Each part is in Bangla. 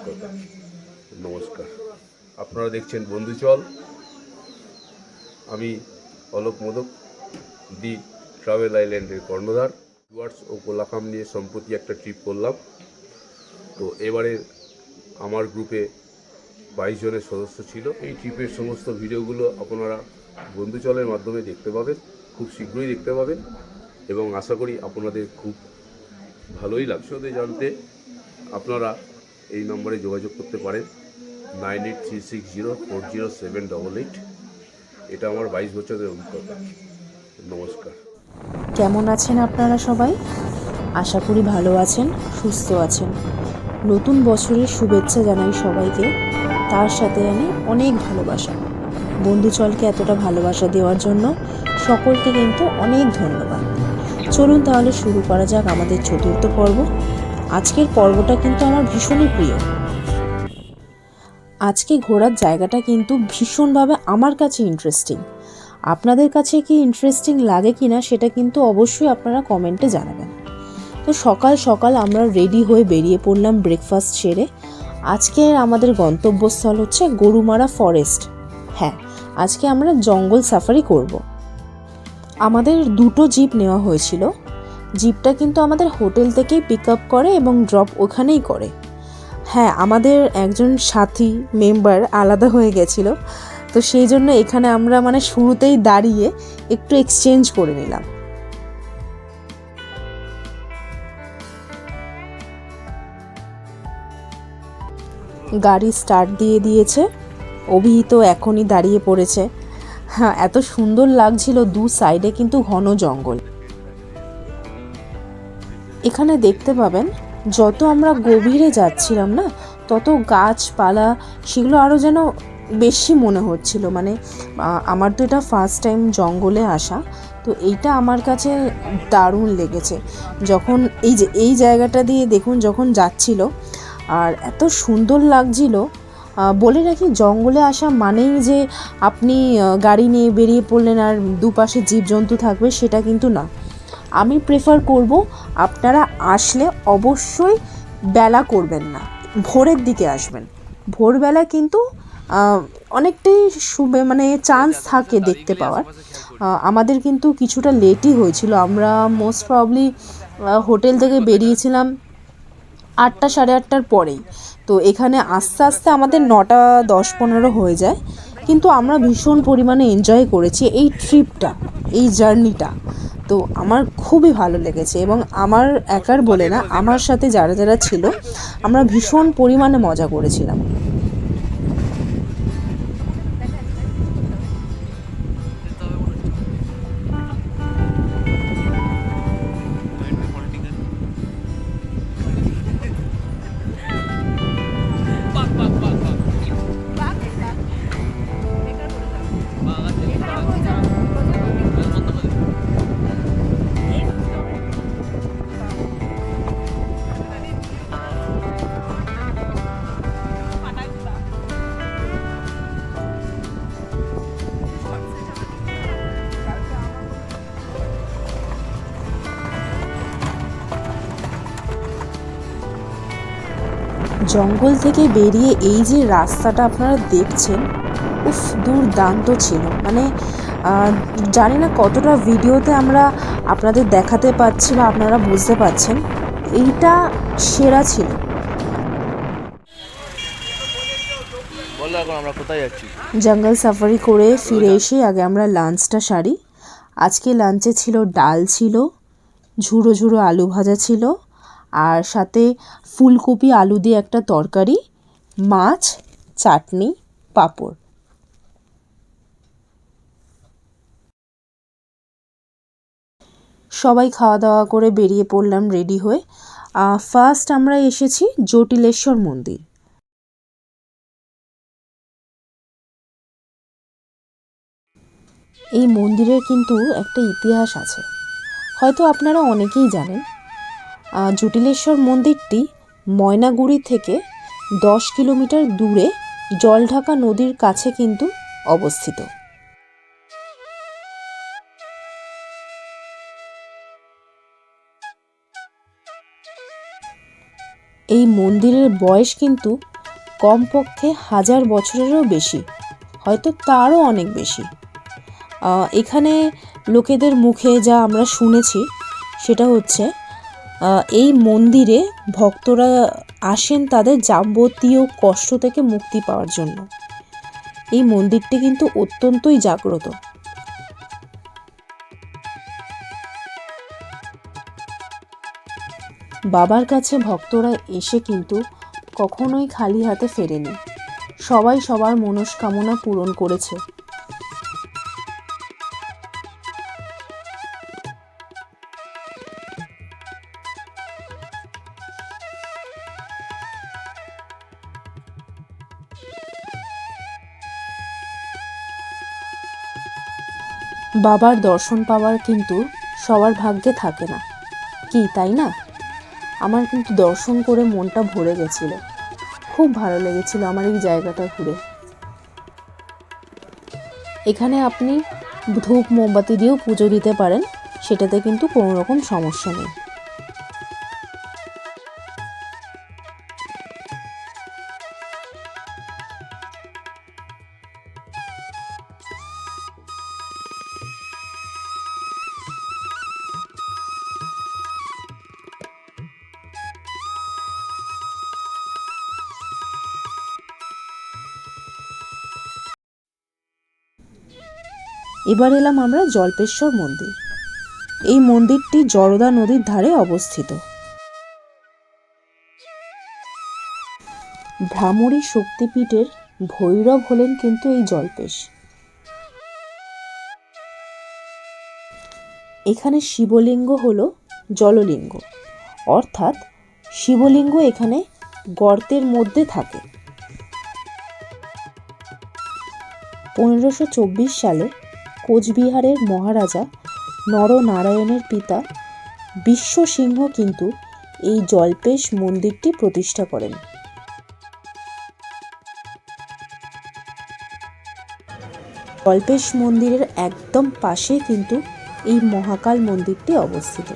অভিজ্ঞতা নমস্কার। আপনারা দেখছেন বন্ধুচল আমি অলোক মোদক, দি ট্রাভেল আইল্যান্ডের কর্ণধার। ডুয়ার্স ও কোলাকাম নিয়ে সম্প্রতি একটা ট্রিপ করলাম। তো এবারে আমার গ্রুপে বাইশ জনের সদস্য ছিল। এই ট্রিপের সমস্ত ভিডিওগুলো আপনারা বন্ধুচলের মাধ্যমে দেখতে পাবেন, খুব শীঘ্রই দেখতে পাবেন এবং আশা করি আপনাদের খুব ভালোই লাগছে ওদের জানতে। আপনারা এই নম্বরে যোগাযোগ করতে পারেন। Nine eight three six zero four zero seven double eight. এটা আমার বাইশ বছরের অভিজ্ঞতা। নমস্কার। কেমন আছেন আপনারা সবাই? আশা করি ভালো আছেন, সুস্থ আছেন। নতুন বছরের শুভেচ্ছা জানাই সবাইকে। তার সাথে আমি অনেক ভালোবাসা। বন্ধুচলকে এতটা ভালোবাসা দেওয়ার জন্য সকলকে কিন্তু অনেক ধন্যবাদ। চলুন তাহলে শুরু করা যাক আমাদের চতুর্থ পর্ব। আজকের পর্বটা কিন্তু আমার ভীষণই প্রিয়। আজকে ঘোরার জায়গাটা কিন্তু ভীষণভাবে আমার কাছে ইন্টারেস্টিং আপনাদের কাছে কি ইন্টারেস্টিং লাগে কি না সেটা কিন্তু অবশ্যই আপনারা কমেন্টে জানাবেন। তো সকাল সকাল আমরা রেডি হয়ে বেরিয়ে পড়লাম ব্রেকফাস্ট সেরে। আজকের আমাদের গন্তব্যস্থল হচ্ছে গরুমারা ফরেস্ট হ্যাঁ আজকে আমরা জঙ্গল সাফারি করব। আমাদের দুটো জিপ নেওয়া হয়েছিল। জিপটা কিন্তু আমাদের হোটেল থেকেই পিক আপ করে এবং ড্রপ ওখানেই করে। হ্যাঁ আমাদের একজন সাথী মেম্বার আলাদা হয়ে গেছিল, তো সেই জন্য এখানে আমরা মানে শুরুতেই দাঁড়িয়ে একটু এক্সচেঞ্জ করে নিলাম। গাড়ি স্টার্ট দিয়ে দিয়েছে অভিহিত এখনই দাঁড়িয়ে পড়েছে। হ্যাঁ এত সুন্দর লাগছিল দু সাইডে কিন্তু ঘন জঙ্গল। এখানে দেখতে পাবেন, যত আমরা গভীরে যাচ্ছিলাম না, তত গাছপালা, সেগুলো আরও যেন বেশি মনে হচ্ছিল। মানে আমার তো এটা ফার্স্ট টাইম জঙ্গলে আসা, তো এইটা আমার কাছে দারুণ লেগেছে। যখন এই যে, এই জায়গাটা দিয়ে দেখুন যখন যাচ্ছিল, আর এত সুন্দর লাগছিল বলে রাখি জঙ্গলে আসা মানেই যে আপনি গাড়ি নিয়ে বেরিয়ে পড়লেন আর দুপাশে জীবজন্তু থাকবে সেটা কিন্তু না। আমি প্রেফার করব আপনারা আসলে অবশ্যই বেলা করবেন না, ভোরের দিকে আসবেন। ভোরবেলা কিন্তু অনেকটাই শুবে মানে চান্স থাকে দেখতে পাওয়ার। আমাদের কিন্তু কিছুটা লেটই হয়েছিল। আমরা মোস্ট প্রবলি হোটেল থেকে বেরিয়েছিলাম আটটা সাড়ে আটটার পরেই। তো এখানে আস্তে আস্তে আমাদের নটা, দশ, পনেরো হয়ে যায়। কিন্তু আমরা ভীষণ পরিমাণে এনজয় করেছি এই ট্রিপটা এই জার্নিটা তো আমার খুবই ভালো লেগেছে এবং আমার একার বলে না, আমার সাথে যারা যারা ছিল, আমরা ভীষণ পরিমাণে মজা করেছিলাম। জঙ্গল থেকে বেরিয়ে এই যে রাস্তাটা আপনারা দেখছেন উফ দুর্দান্ত ছিল। মানে জানি না কতটা ভিডিওতে আমরা আপনাদের দেখাতে পারছি বা আপনারা বুঝতে পারছেন এইটা সেরা ছিল। জঙ্গল সাফারি করে ফিরে এসে আগে আমরা লাঞ্চটা সারি। আজকে লাঞ্চে ছিল ডাল ছিল ঝুড়ো ঝুড়ো আলু ভাজা ছিল আর সাথে ফুলকপি, আলু দিয়ে একটা তরকারি, মাছ, চাটনি, পাঁপড়। সবাই খাওয়া দাওয়া করে বেরিয়ে পড়লাম রেডি হয়ে। ফার্স্ট আমরা এসেছি জটিলেশ্বর মন্দির। এই মন্দিরের কিন্তু একটা ইতিহাস আছে। হয়তো আপনারা অনেকেই জানেন জটিলেশ্বর মন্দিরটি ময়নাগুড়ি থেকে দশ কিলোমিটার দূরে জলঢাকা নদীর কাছে কিন্তু অবস্থিত। এই মন্দিরের বয়স কিন্তু কমপক্ষে হাজার বছরেরও বেশি, হয়তো তারও অনেক বেশি। এখানে লোকেদের মুখে যা আমরা শুনেছি, সেটা হচ্ছে এই মন্দিরে ভক্তরা আসেন তাদের যাবতীয় কষ্ট থেকে মুক্তি পাওয়ার জন্য। এই মন্দিরটি কিন্তু অত্যন্তই জাগ্রত। বাবার কাছে ভক্তরা এসে কিন্তু কখনোই খালি হাতে ফেরেনি। সবাই সবার মনস্কামনা পূরণ করেছে। বাবার দর্শন পাওয়ার কিন্তু সবার ভাগ্যে থাকে না। কি, তাই না? আমার কিন্তু দর্শন করে মনটা ভরে গেছিল। খুব ভালো লেগেছিল আমার এই জায়গাটা ঘুরে। এখানে আপনি ধূপ, মোমবাতি দিয়েও পুজো দিতে পারেন, সেটাতে কিন্তু কোনো রকম সমস্যা নেই। এবার এলাম আমরা জল্পেশ্বর মন্দির। এই মন্দিরটি জরদা নদীর ধারে অবস্থিত। ভ্রামরী শক্তিপীঠের ভৈরব হলেন কিন্তু এই জল্পেশ। এখানে শিবলিঙ্গ হল জললিঙ্গ। অর্থাৎ শিবলিঙ্গ এখানে গর্তের মধ্যে থাকে। পনেরোশো সালে কোচবিহারের মহারাজা নরনারায়ণের পিতা বিশ্বসিংহ কিন্তু এই জল্পেশ মন্দিরটি প্রতিষ্ঠা করেন। জল্পেশ মন্দিরের একদম পাশে কিন্তু এই মহাকাল মন্দিরটি অবস্থিত।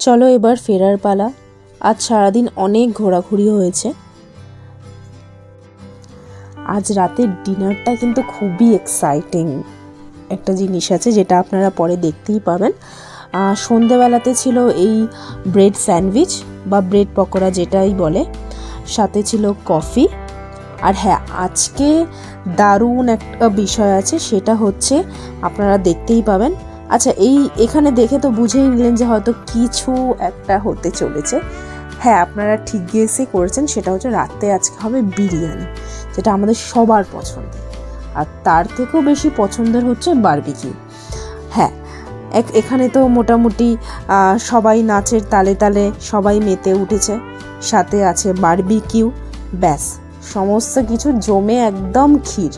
চলো এবার ফেরার পালা। আজ সারাদিন অনেক ঘোরাঘুরি হয়েছে। আজ রাতের ডিনারটা কিন্তু খুবই এক্সাইটিং একটা জিনিস আছে যেটা আপনারা পরে দেখতেই পাবেন। সন্ধেবেলাতে ছিল এই ব্রেড স্যান্ডউইচ বা ব্রেড পকোড়া যেটাই বলে, সাথে ছিল কফি আর হ্যাঁ আজকে দারুণ একটা বিষয় আছে, সেটা হচ্ছে আপনারা দেখতেই পাবেন। আচ্ছা এই এখানে দেখে তো বুঝেই নিলেন যে হয়তো কিছু একটা হতে চলেছে। হ্যাঁ আপনারা ঠিক গেসে করেছেন, সেটা হচ্ছে রাতে আজকে হবে বিরিয়ানি, যেটা আমাদের সবার পছন্দের আর তার থেকেও বেশি পছন্দের হচ্ছে বারবিকিউ হ্যাঁ এক, এখানে তো মোটামুটি সবাই নাচের তালে তালে সবাই মেতে উঠেছে, সাথে আছে বারবিকিউ ব্যাস, সমস্ত কিছু জমে একদম ক্ষীর।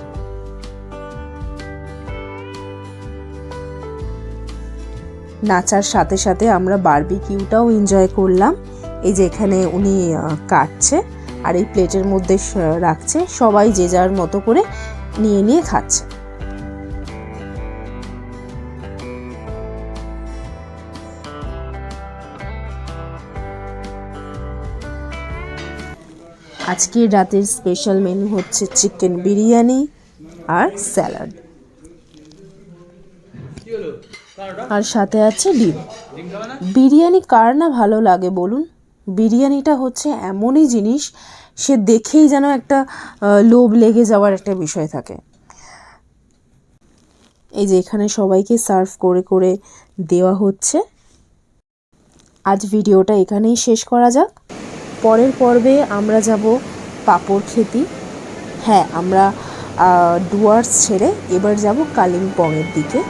নাচার সাথে সাথে আমরা বারবিকিউটাও এনজয় করলাম। এই যে এখানে উনি কাটছে আর এই প্লেটের মধ্যে রাখছে। সবাই যে যার মতো করে নিয়ে নিয়ে খাচ্ছে। আজকের রাতের স্পেশাল মেনু হচ্ছে চিকেন বিরিয়ানি আর স্যালাড আর সাথে আছে ডিম। বিরিয়ানি কার না ভালো লাগে বলুন? বিরিয়ানিটা হচ্ছে এমনই জিনিস, সে দেখেই যেন একটা লোভ লেগে যাওয়ার একটা বিষয় থাকে। এই যে এখানে সবাইকে সার্ভ করে করে দেওয়া হচ্ছে। আজ ভিডিওটা এখানেই শেষ করা যাক। পরের পর্বে আমরা যাব পাপড় খেতি। হ্যাঁ আমরা ডুয়ার্স ছেড়ে এবার যাব কালিম্পংয়ের দিকে।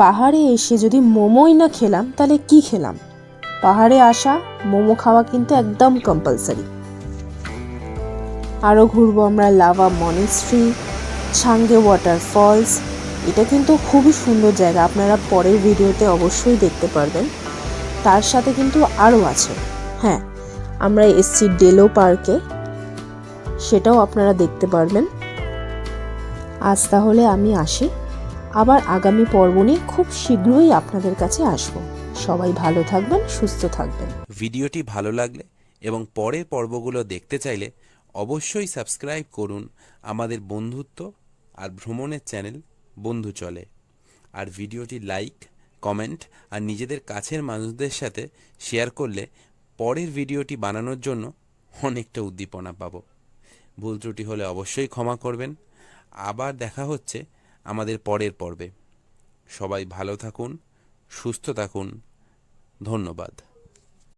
পাহাড়ে এসে যদি মোমোই না খেলাম, তাহলে কি খেলাম? পাহাড়ে আসা মোমো খাওয়া কিন্তু একদম কম্পালসারি আরও ঘুরবো আমরা Lava monastery Changey water falls এটা কিন্তু খুবই সুন্দর জায়গা, আপনারা পরের ভিডিওতে অবশ্যই দেখতে পারবেন। তার সাথে কিন্তু আরও আছে হ্যাঁ আমরা এসছি ডেলো পার্কে সেটাও আপনারা দেখতে পারবেন। আজ তাহলে আমি আসি, আবার আগামী পর্ব নিয়ে খুব শীঘ্রই আপনাদের কাছে আসব। সবাই ভালো থাকবেন, সুস্থ থাকবেন। ভিডিওটি ভালো লাগলে এবং পরের পর্বগুলো দেখতে চাইলে অবশ্যই সাবস্ক্রাইব করুন আমাদের বন্ধুত্ব আর ভ্রমণের চ্যানেল বন্ধু চলে। আর ভিডিওটি লাইক, কমেন্ট আর নিজেদের কাছের মানুষদের সাথে শেয়ার করলে পরের ভিডিওটি বানানোর জন্য অনেকটা উদ্দীপনা পাবো। ভুল ত্রুটি হলে অবশ্যই ক্ষমা করবেন। আবার দেখা হচ্ছে আমাদের পরের পর্বে। সবাই ভালো থাকুন, সুস্থ থাকুন। ধন্যবাদ।